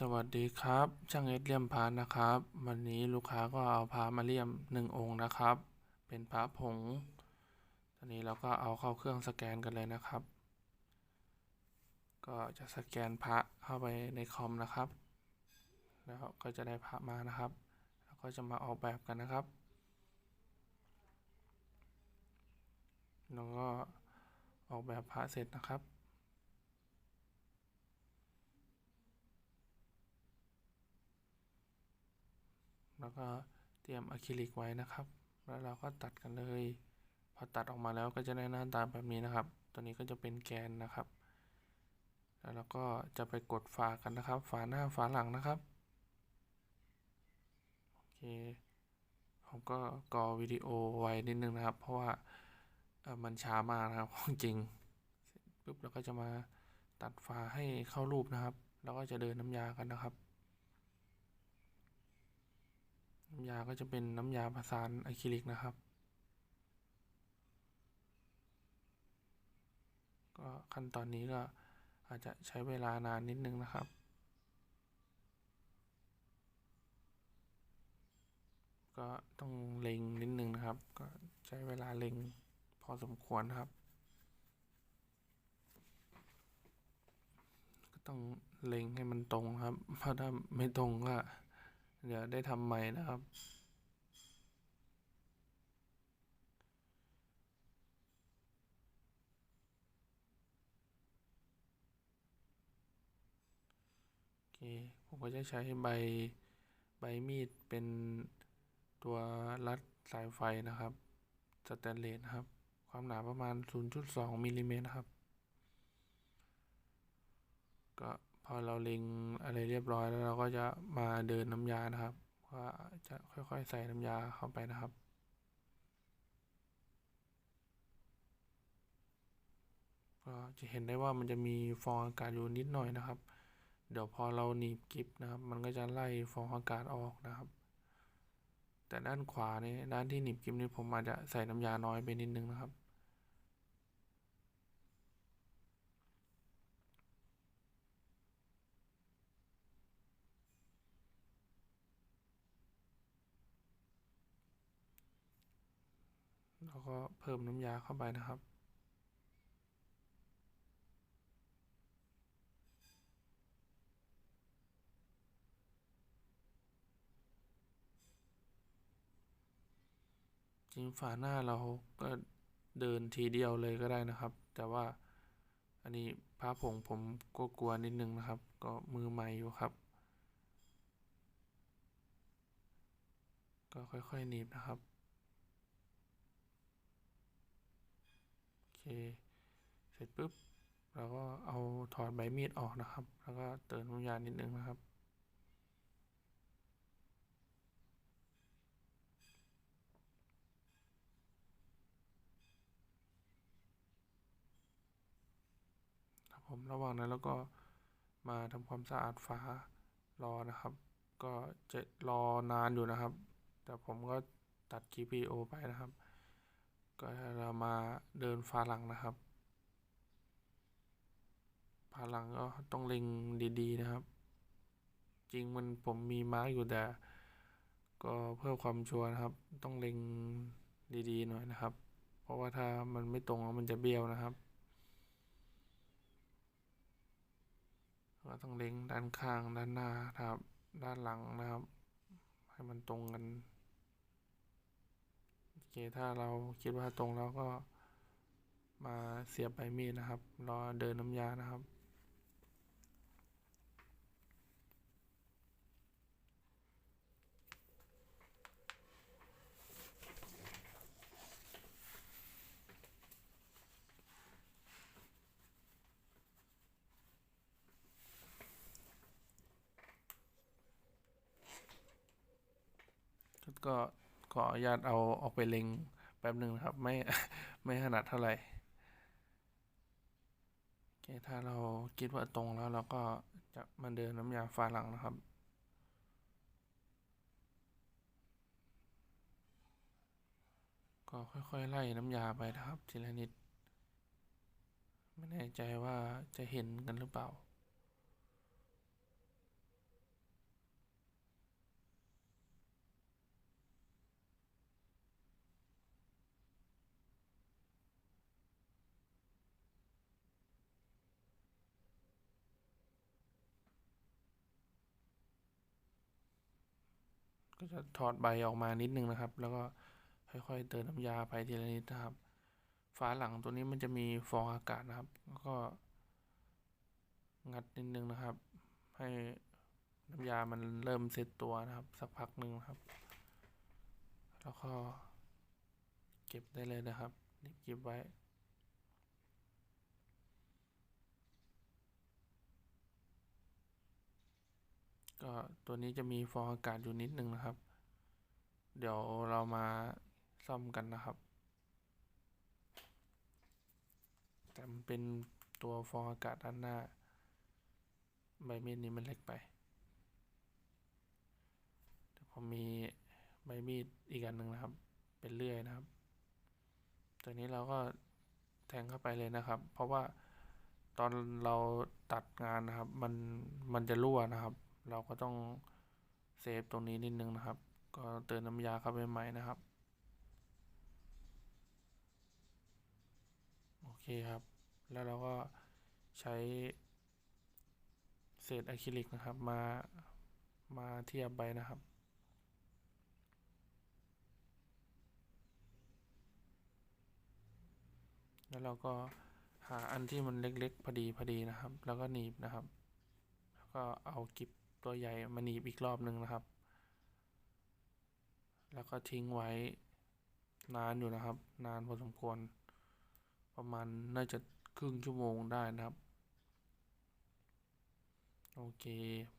สวัสดีครับ ช่างเอสเลี่ยมพระนะครับ วันนี้ลูกค้าก็เอาพระมาเลี่ยมหนึ่งองค์นะครับ เป็นพระผงตอนนี้เราก็เอาเข้าเครื่องสแกนกันเลยนะครับ ก็จะสแกนพระเข้าไปในคอมนะครับ แล้วก็จะได้พระมานะครับ แล้วก็จะมาออกแบบกันนะครับแล้วก็ออกแบบพระเสร็จนะครับ แล้วก็เตรียมอะคริลิกไว้นะครับ แล้วเราก็ตัดกันเลย พอตัดออกมาแล้วก็จะได้หน้าตาแบบนี้นะครับ ตัวนี้ก็จะเป็นแกนนะครับ แล้วเราก็จะไปกดฝากันนะครับ ฝาหน้าฝาหลังนะครับ โอเค ผมก็กอวิดีโอไว้นิดนึงนะครับ เพราะว่ามันช้ามากนะครับของจริงปุ๊บเราก็จะมาตัดฝาให้เข้ารูปนะครับ แล้วก็จะเดินน้ำยากันนะครับ น้ำยาก็จะเป็นน้ำยาประสานอะคริลิกนะครับ ก็ขั้นตอนนี้ก็อาจจะใช้เวลานานนิดนึงนะครับ ก็ต้องเล็งนิดนึงนะครับ ก็ใช้เวลาเล็งพอสมควรครับ ก็ต้องเล็งให้มันตรงครับ เพราะถ้าไม่ตรงก็ เดี๋ยวได้ทำใหม่นะครับ โอเค ผมก็จะใช้ใบใบมีดเป็นตัวรัดสายไฟนะครับสแตนเลสครับ ความหนาประมาณ 0.2มิลลิเมตรครับ ก็ พอเราเล็งอะไรเรียบร้อยแล้วเราก็จะมาเดินน้ำยานะครับว่าจะค่อยๆใส่น้ำยาเข้าไปนะครับก็จะเห็นได้ว่ามันจะมีฟองอากาศอยู่นิดหน่อยนะครับ เดี๋ยวพอเราหนีบกิฟนะครับ มันก็จะไล่ฟองอากาศออกนะครับ แต่ด้านขวานี่ด้านที่หนีบกิฟนี่ผมอาจจะใส่น้ำยาน้อยไปนิดนึงนะครับ แล้วก็เพิ่มน้ำยาเข้าไปนะครับ จริงฝาหน้าเราก็เดินทีเดียวเลยก็ได้นะครับ แต่ว่าอันนี้พระผงผมก็กลัวนิดนึงนะครับ ก็มือใหม่อยู่ครับ ก็ค่อยๆหนีบนะครับ เค เสร็จปุ๊บเราก็เอาถอดใบมีดออกนะครับ แล้วก็เติมน้ำยานิดนึงนะครับ ครับผมระหว่างนั้นแล้วก็มาทำความสะอาดฝารอนะครับ ก็จะรอนานอยู่นะครับ แต่ผมก็ตัดคลิปวิดีโอไปนะครับ ก็เรามาเดินฝาหลังนะครับฝาหลังก็ต้องเล็งดีๆนะครับ จริงมันผมมีมาร์กอยู่แต่ก็เพื่อความชัวร์นะครับ ต้องเล็งดีๆหน่อยนะครับ เพราะว่าถ้ามันไม่ตรงแล้วมันจะเบี้ยวนะครับก็ต้องเล็งด้านข้างด้านหน้าครับ ด้านหลังนะครับ ให้มันตรงกัน เคถ้าเราคิดว่าตรงแล้วก็มาเสียบใบมีดนะครับ รอเดินน้ำยานะครับ ก็ ขออนุญาตเอาออกไปเล็งแป๊บหนึ่งนะครับ ไม่ไม่ถนัดเท่าไหร่โอเคถ้าเราคิดว่าตรงแล้วเราก็จะมาเดินน้ำยาฝาหลังนะครับก็ค่อยๆไล่น้ำยาไปนะครับ ทีละนิด ไม่แน่ใจว่าจะเห็นกันหรือเปล่า ก็จะถอดใบออกมานิดนึงนะครับ แล้วก็ค่อยๆเติมน้ำยาไปทีละนิดนะครับ ฝาหลังตัวนี้มันจะมีฟองอากาศนะครับ แล้วก็งัดนิดนึงนะครับ ให้น้ำยามันเริ่มเซตตัวนะครับ สักพักหนึ่งนะครับ แล้วก็เก็บได้เลยนะครับเก็บไว้ ก็ตัวนี้จะมีฟองอากาศอยู่นิดนึงนะครับ เดี๋ยวเรามาซ่อมกันนะครับ แต่มันเป็นตัวฟองอากาศด้านหน้า ใบมีดนี้มันเล็กไปแต่ผมมีใบมีดอีกอันหนึ่งนะครับ เป็นเลื่อยนะครับ ตัวนี้เราก็แทงเข้าไปเลยนะครับ เพราะว่าตอนเราตัดงานนะครับ มันมันจะรั่วนะครับ เราก็ต้องเซฟตรงนี้นิดนึงนะครับ ก็เติมน้ำยาเข้าไปใหม่นะครับ โอเคครับ แล้วเราก็ใช้เศษอะคริลิกนะครับมามาเทียบใบนะครับแล้วเราก็หาอันที่มันเล็กๆพอดีพอดีนะครับ แล้วก็หนีบนะครับ แล้วก็เอากิบ ตัวใหญ่มาหนีบอีกรอบหนึ่งนะครับ แล้วก็ทิ้งไว้นานอยู่นะครับ นานพอสมควร ประมาณน่าจะครึ่งชั่วโมงได้นะครับ โอเค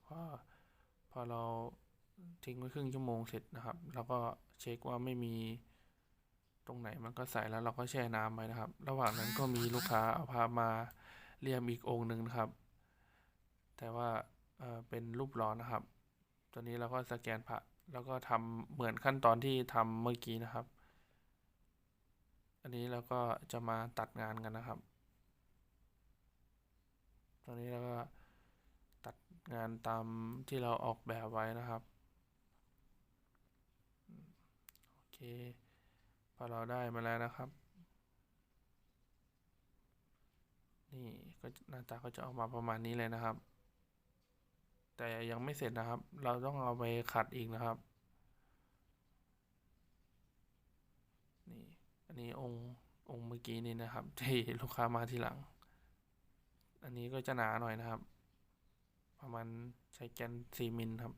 พอพอเราทิ้งไว้ครึ่งชั่วโมงเสร็จนะครับ แล้วก็เช็คว่าไม่มีตรงไหนมันก็ใส่แล้วเราก็แช่น้ำไว้นะครับ ระหว่างนั้นก็มีลูกค้าเอาพามาเลี่ยมอีกองค์หนึ่งนะครับ แต่ว่า เป็นรูปล่อนะครับ ตัวนี้เราก็สแกนพระแล้วก็ทำเหมือนขั้นตอนที่ทำเมื่อกี้นะครับ อันนี้เราก็จะมาตัดงานกันนะครับ ตอนนี้เราก็ตัดงานตามที่เราออกแบบไว้นะครับ โอเค พอเราได้มาแล้วนะครับ นี่ก็หน้าตาก็จะออกมาประมาณนี้เลยนะครับ แต่ยังไม่เสร็จนะครับ เราต้องเอาไปขัดอีกนะครับ นี่ อันนี้องค์องค์เมื่อกี้นี่นะครับที่ลูกค้ามาทีหลัง อันนี้ก็จะหนาหน่อยนะครับ ประมาณใช้แกนสี่มิลครับ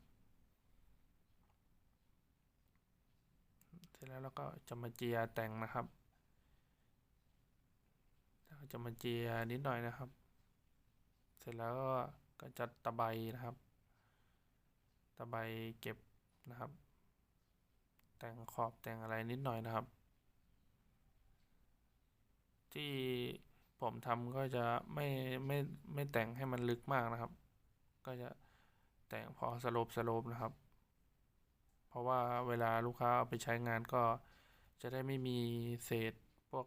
เสร็จแล้วเราก็จะมาเจียแต่งนะครับจะมาเจียนิดหน่อยนะครับ เสร็จแล้วก็ก็จะตะไบนะครับ ตะไบเก็บนะครับ แต่งขอบแต่งอะไรนิดหน่อยนะครับ ที่ผมทำก็จะไม่ไม่ไม่แต่งให้มันลึกมากนะครับ ก็จะแต่งพอสโลปสโลปนะครับ เพราะว่าเวลาลูกค้าเอาไปใช้งานก็จะได้ไม่มีเศษพวก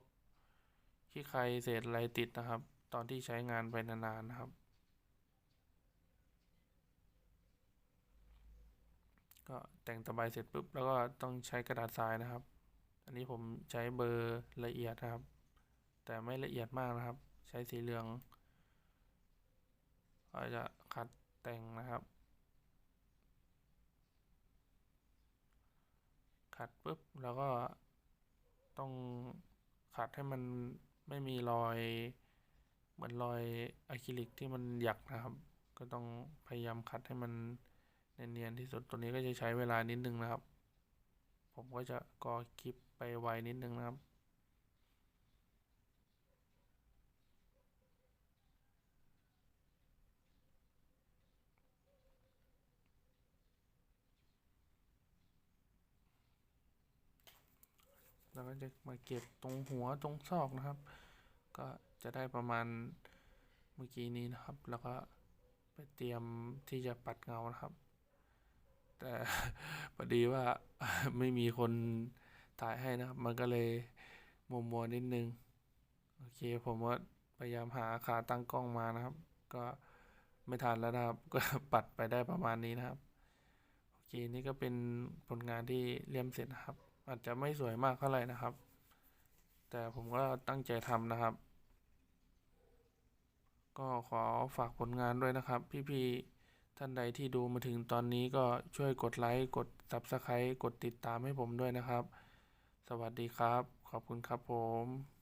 ขี้ใครเศษอะไรติดนะครับ ตอนที่ใช้งานไปนานๆนะครับ ก็ แต่งตะไบเสร็จปุ๊บแล้วก็ต้องใช้กระดาษทรายนะครับ อันนี้ผมใช้เบอร์ละเอียดนะครับ แต่ไม่ละเอียดมากนะครับ ใช้สีเหลืองก็จะขัดแต่งนะครับขัดปุ๊บแล้วก็ต้องขัดให้มันไม่มีรอยเหมือนรอยอะคริลิกที่มันหยักนะครับ ก็ต้องพยายามขัดให้มัน เนียนๆที่สุดตัวนี้ก็จะใช้เวลานิดนึงนะครับ ผมก็จะกอคลิปไปไวนิดนึงนะครับแล้วก็จะมาเก็บตรงหัวตรงซอกนะครับ ก็จะได้ประมาณเมื่อกี้นี้นะครับ แล้วก็ไปเตรียมที่จะปัดเงานะครับ พอดีว่าไม่มีคนถ่ายให้นะครับ มันก็เลยมัวมัวๆนิดนึง โอเค ผมว่าพยายามหาขาตั้งกล้องมานะครับ ก็ไม่ทันแล้วนะครับ ก็ปัดไปได้ประมาณนี้นะครับ โอเค นี่ก็เป็นผลงานที่เลี่ยมเสร็จนะครับ อาจจะไม่สวยมากเท่าไหร่นะครับ แต่ผมก็ตั้งใจทำนะครับ ก็ขอฝากผลงานด้วยนะครับ พี่ๆ ท่านใดที่ดูมาถึงตอนนี้ก็ช่วยกดไลค์ กด Subscribe กดติดตามให้ผมด้วยนะครับ สวัสดีครับ ขอบคุณครับผม